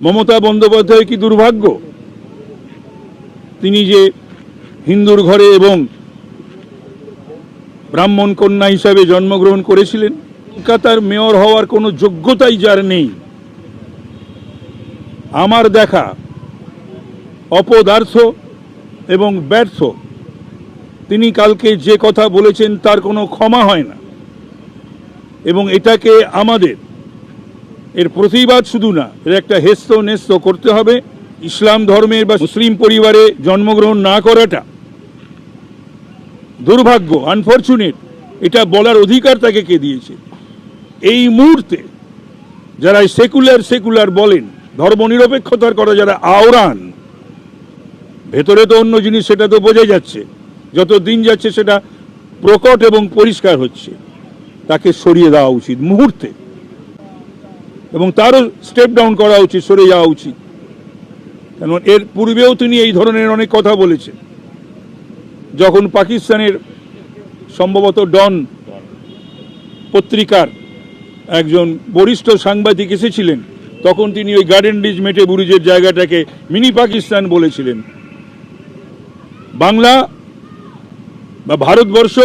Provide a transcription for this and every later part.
মমতা বন্দ্যোপাধ্যায় কি দুর্ভাগ্য? তিনি যে হিন্দুর ঘরে এবং ব্রাহ্মণ কন্যা হিসাবে জন্মগ্রহণ করেছিলেন, কলকাতার মেয়র হওয়ার কোনো যোগ্যতাই যার নেই। আমার দেখা অপদার্থ এবং ব্যর্থ। তিনি কালকে যে কথা বলেছেন তার কোনো ক্ষমা হয় না। এবং এটাকে আমাদের এর প্রতিবাদ শুধু না, এর একটা হেস্ত নেস্ত করতে হবে। ইসলাম ধর্মের বা মুসলিম পরিবারে জন্মগ্রহণ না করাটা দুর্ভাগ্য আনফরচুনেট এটা বলার অধিকার তাকে কে দিয়েছে? এই মুহূর্তে যারা সেকুলার সেকুলার বলেন, ধর্মনিরপেক্ষতার কথা যারা আওরান ভেতরে তো অন্য জিনিস, সেটা তো বোঝা যাচ্ছে। যত দিন যাচ্ছে সেটা প্রকট এবং পরিষ্কার হচ্ছে। তাকে সরিয়ে দেওয়া উচিত মুহূর্তে। এবং তারও স্টেপ ডাউন করা উচিত, সরে যাওয়া উচিত। কেন এর পূর্বেও তিনি এই ধরনের অনেক কথা বলেছেন। যখন পাকিস্তানের সম্ভবত ডন পত্রিকার একজন বরিষ্ঠ সাংবাদিক এসেছিলেন, তখন তিনি ওই গার্ডেন ডিজ মেটে বুরুজের জায়গাটাকে মিনি পাকিস্তান বলেছিলেন। বাংলা বা ভারতবর্ষ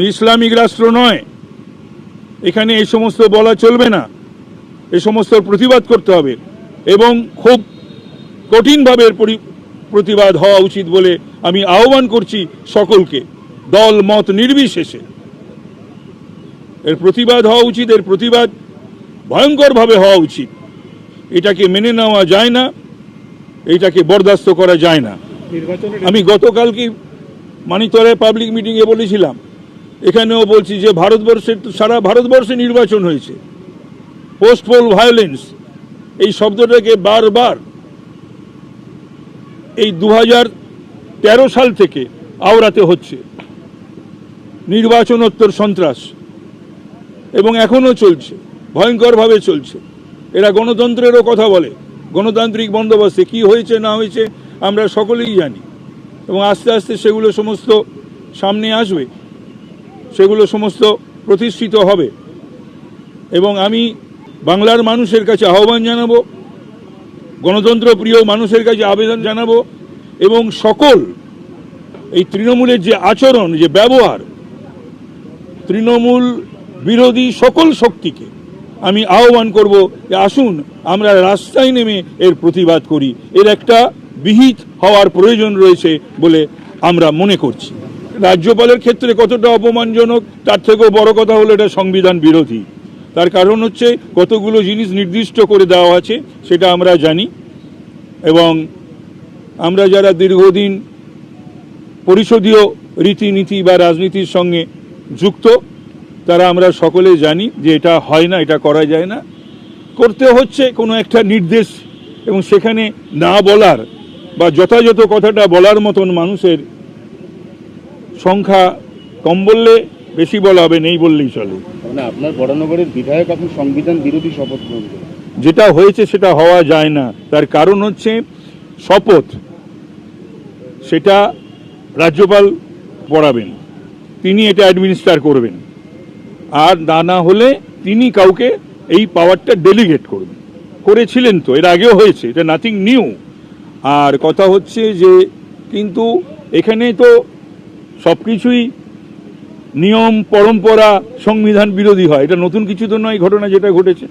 ইসলামিক রাষ্ট্র নয়। এখানে এই সমস্ত বলা চলবে না। এ সমস্ত প্রতিবাদ করতে হবে এবং খুব কঠিনভাবে এর প্রতিবাদ হওয়া উচিত বলে আমি আহ্বান করছি সকলকে। দল মত নির্বিশেষে। এর প্রতিবাদ হওয়া উচিত এর প্রতিবাদ ভয়ঙ্করভাবে হওয়া উচিত। এটাকে মেনে নেওয়া যায় না এটাকে বরদাস্ত করা যায় না। আমি গতকালকে মানিকতলায় পাবলিক মিটিংয়ে বলেছিলাম। এখানেও বলছি যে ভারতবর্ষের সারা ভারতবর্ষে নির্বাচন হয়েছে। পোস্টপোল ভায়োলেন্স এই শব্দটাকে বারবার এই দু সাল থেকে আওড়াতে হচ্ছে। নির্বাচনোত্তর সন্ত্রাস। এবং এখনও চলছে। ভয়ঙ্করভাবে চলছে। এরা গণতন্ত্রেরও কথা বলে। গণতান্ত্রিক বন্দোবস্তে কি হয়েছে, না হয়েছে, আমরা সকলেই জানি। এবং আস্তে আস্তে সেগুলো সমস্ত সামনে আসবে। সেগুলো সমস্ত প্রতিষ্ঠিত হবে। এবং আমি বাংলার মানুষের কাছে আহ্বান জানাব, গণতন্ত্র প্রিয় মানুষের কাছে আবেদন জানাব এবং সকল এই তৃণমূলের যে আচরণ, যে ব্যবহার, তৃণমূল বিরোধী সকল শক্তিকে আমি আহ্বান করব যে আসুন আমরা রাস্তায় নেমে এর প্রতিবাদ করি। এর একটা বিহিত হওয়ার প্রয়োজন রয়েছে বলে আমরা মনে করছি। রাজ্যপালের ক্ষেত্রে কতটা অপমানজনক, তার থেকেও বড় কথা হলো এটা সংবিধান বিরোধী। তার কারণ হচ্ছে কতগুলো জিনিস নির্দিষ্ট করে দেওয়া আছে, সেটা আমরা জানি। এবং আমরা যারা দীর্ঘদিন পরিষদীয় রীতিনীতি বা রাজনীতির সঙ্গে যুক্ত, তারা আমরা সকলে জানি যে এটা হয় না, এটা করা যায় না। করতে হচ্ছে কোনো একটা নির্দেশ, এবং সেখানে না বলার বা যথাযথ কথাটা বলার মতন মানুষের সংখ্যা কম বললে বেশি বলা হবে, নেই বললেই চলে। মানে আপনার বরানগরের বিধায়ক সংবিধান বিরোধী শপথ গ্রহণ যেটা হয়েছে সেটা হওয়া যায় না। তার কারণ হচ্ছে শপথ, সেটা রাজ্যপাল পড়াবেন, তিনি এটা অ্যাডমিনিস্টার করবেন। আর না না হলে তিনি কাউকে এই পাওয়ারটা ডেলিগেট করবেন। করেছিলেন তো, এর আগেও হয়েছে, এটা নাথিং নিউ আর কথা হচ্ছে যে, কিন্তু এখানে তো সব কিছুই নিয়ম পরম্পরা সংবিধান বিরোধী হয়। এটা নতুন কিছু তো নয় ঘটনা যেটা ঘটেছে।